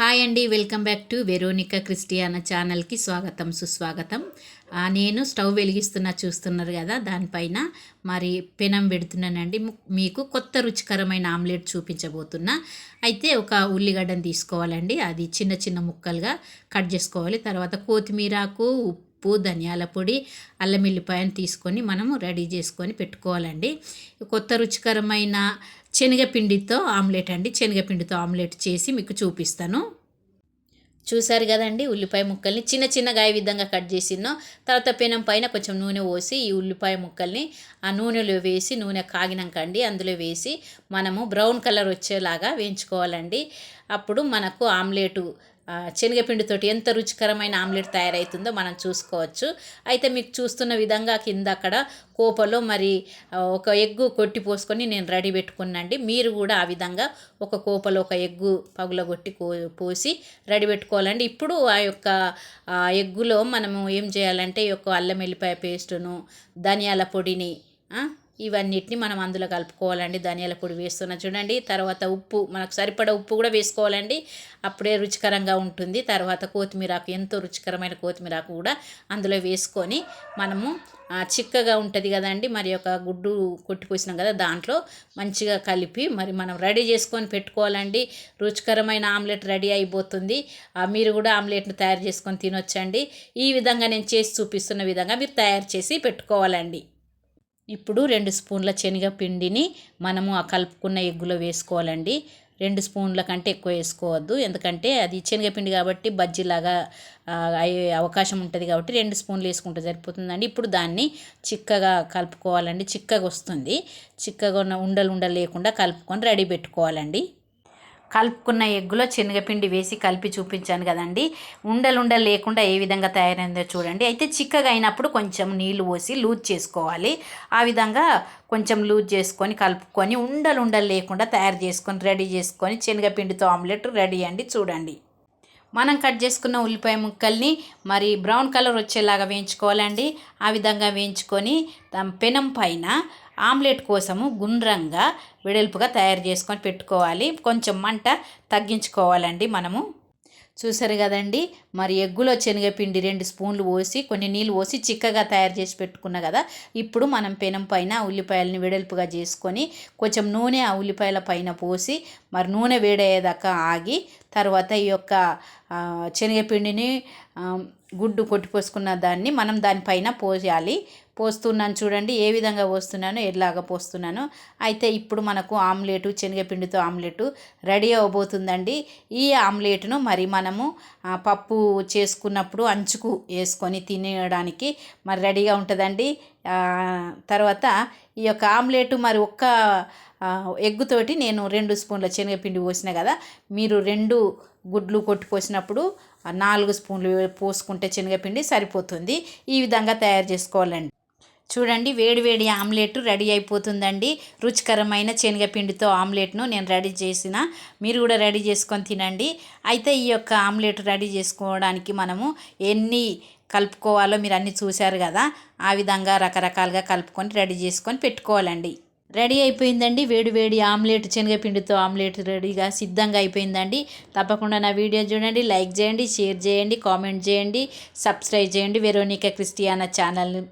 Hi అండి welcome back to Veronica Christiana ఛానల్కి స్వాగతం సుస్వాగతం. నేను స్టవ్ వెలిగిస్తున్న చూస్తున్నారు కదా దానిపైన మరి పెనం పెడుతున్నానండి. మీకు కొత్త రుచికరమైన ఆమ్లెట్ చూపించబోతున్నా. అయితే ఒక ఉల్లిగడ్డను తీసుకోవాలండి. అది చిన్న చిన్న ముక్కలుగా కట్ చేసుకోవాలి. తర్వాత కొత్తిమీరాకు ఉప్పు ఉప్పు ధనియాల పొడి అల్లం ఎల్లిపాయను తీసుకొని మనము రెడీ చేసుకొని పెట్టుకోవాలండి. కొత్త రుచికరమైన శనగపిండితో ఆమ్లెట్ అండి. శనగపిండితో ఆమ్లెట్ చేసి మీకు చూపిస్తాను. చూసారు కదండి ఉల్లిపాయ ముక్కల్ని చిన్న చిన్నగా ఈ విధంగా కట్ చేసినో తర్వాత పెనం పైన కొంచెం నూనె పోసి ఈ ఉల్లిపాయ ముక్కల్ని ఆ నూనెలో వేసి నూనె కాగినాక అండి అందులో వేసి మనము బ్రౌన్ కలర్ వచ్చేలాగా వేయించుకోవాలండి. అప్పుడు మనకు ఆమ్లెటు శనగపిండితోటి ఎంత రుచికరమైన ఆమ్లెట్ తయారవుతుందో మనం చూసుకోవచ్చు. అయితే మీకు చూస్తున్న విధంగా కింద అక్కడ కోపలో మరి ఒక ఎగ్గు కొట్టి పోసుకొని నేను రెడీ పెట్టుకున్నాండి. మీరు కూడా ఆ విధంగా ఒక కోపలో ఒక ఎగ్గు పగులగొట్టి కో పోసి రెడీ పెట్టుకోవాలండి. ఇప్పుడు ఆ యొక్క ఎగ్గులో మనము ఏం చేయాలంటే ఈ యొక్క అల్లం వెల్లిపాయ పేస్టును ధనియాల పొడిని ఇవన్నిటిని మనం అందులో కలుపుకోవాలండి. ధనియాల పొడి వేస్తున్నా చూడండి. తర్వాత ఉప్పు మనకు సరిపడ ఉప్పు కూడా వేసుకోవాలండి. అప్పుడే రుచికరంగా ఉంటుంది. తర్వాత కొత్తిమీరాకు ఎంతో రుచికరమైన కొత్తిమీరాకు కూడా అందులో వేసుకొని మనము చిక్కగా ఉంటుంది కదండి. మరి ఒక గుడ్డు కొట్టిపోసినాం కదా దాంట్లో మంచిగా కలిపి మరి మనం రెడీ చేసుకొని పెట్టుకోవాలండి. రుచికరమైన ఆమ్లెట్ రెడీ అయిపోతుంది. మీరు కూడా ఆమ్లెట్ను తయారు చేసుకొని తినొచ్చండి. ఈ విధంగా నేను చేసి చూపిస్తున్న విధంగా మీరు తయారు చేసి పెట్టుకోవాలండి. ఇప్పుడు రెండు స్పూన్ల శనగపిండిని మనము ఆ కలుపుకున్న ఎగ్గులో వేసుకోవాలండి. రెండు స్పూన్ల కంటే ఎక్కువ వేసుకోవద్దు. ఎందుకంటే అది శనగపిండి కాబట్టి బజ్జీలాగా అయ్యే అవకాశం ఉంటుంది కాబట్టి రెండు స్పూన్లు వేసుకుంటే సరిపోతుందండి. ఇప్పుడు దాన్ని చిక్కగా కలుపుకోవాలండి. చిక్కగా వస్తుంది. చిక్కగా ఉన్న ఉండలు ఉండలు లేకుండా కలుపుకొని రెడీ పెట్టుకోవాలండి. కలుపుకున్న ఎగ్గులో శనగపిండి వేసి కలిపి చూపించాను కదండి. ఉండలు ఉండలు లేకుండా ఏ విధంగా తయారైందో చూడండి. అయితే చిక్కగా అయినప్పుడు కొంచెం నీళ్ళు పోసి లూజ్ చేసుకోవాలి. ఆ విధంగా కొంచెం లూజ్ చేసుకొని కలుపుకొని ఉండలు ఉండలు లేకుండా తయారు చేసుకొని రెడీ చేసుకొని శనగపిండితో ఆమ్లెట్ రెడీ అండి చూడండి. మనం కట్ చేసుకున్న ఉల్లిపాయ ముక్కల్ని మరి బ్రౌన్ కలర్ వచ్చేలాగా వేయించుకోవాలండి. ఆ విధంగా వేయించుకొని పెనం పైన ఆమ్లెట్ కోసము గుండ్రంగా వెడల్పుగా తయారు చేసుకొని పెట్టుకోవాలి. కొంచెం మంట తగ్గించుకోవాలండి మనము. చూసారు కదండి మరి ఎగ్గులో శనగపిండి రెండు స్పూన్లు పోసి కొన్ని నీళ్ళు పోసి చిక్కగా తయారు చేసి పెట్టుకున్నా కదా ఇప్పుడు మనం పెనం పైన ఉల్లిపాయలని వెడల్పుగా చేసుకొని కొంచెం నూనె ఆ ఉల్లిపాయల పైన పోసి మరి నూనె వేడయ్యేదాకా ఆగి తర్వాత ఈ యొక్క శనగపిండిని గుడ్డు కొట్టిపోసుకున్న దాన్ని మనం దానిపైన పోయాలి. పోస్తున్నాను చూడండి ఏ విధంగా పోస్తున్నానో ఎలాగ పోస్తున్నానో. అయితే ఇప్పుడు మనకు ఆమ్లెట్ శనగపిండితో ఆమ్లెట్ రెడీ అవ్వబోతుందండి ఈ ఆమ్లెట్ను మరి మనము పప్పు చేసుకున్నప్పుడు అంచుకు వేసుకొని తినేయడానికి మరి రెడీగా ఉంటుందండి. తర్వాత ఈ యొక్క ఆమ్లెట్ మరి ఒక్క ఎగ్గుతోటి నేను రెండు స్పూన్ల శనగపిండి పోసిన కదా మీరు రెండు గుడ్లు కొట్టుకోసినప్పుడు నాలుగు స్పూన్లు పోసుకుంటే శనగపిండి సరిపోతుంది. ఈ విధంగా తయారు చేసుకోవాలండి. చూడండి వేడివేడి ఆమ్లెట్ రెడీ అయిపోతుందండి. రుచికరమైన శనగపిండితో ఆమ్లెట్ను నేను రెడీ చేసిన. మీరు కూడా రెడీ చేసుకొని తినండి. అయితే ఈ యొక్క ఆమ్లెట్ రెడీ చేసుకోవడానికి మనము ఎన్ని కలుపుకోవాలో మీరు అన్నీ చూశారు కదా ఆ విధంగా రకరకాలుగా కలుపుకొని రెడీ చేసుకొని పెట్టుకోవాలండి. రెడీ అయిపోయిందండి. వేడి వేడి ఆమ్లెట్ శనగపిండితో ఆమ్లెట్ రెడీగా సిద్ధంగా అయిపోయిందండి. తప్పకుండా నా వీడియో చూడండి లైక్ చేయండి షేర్ చేయండి కామెంట్ చేయండి సబ్స్క్రైబ్ చేయండి. వెరోనికా క్రిస్టియానా ఛానల్ని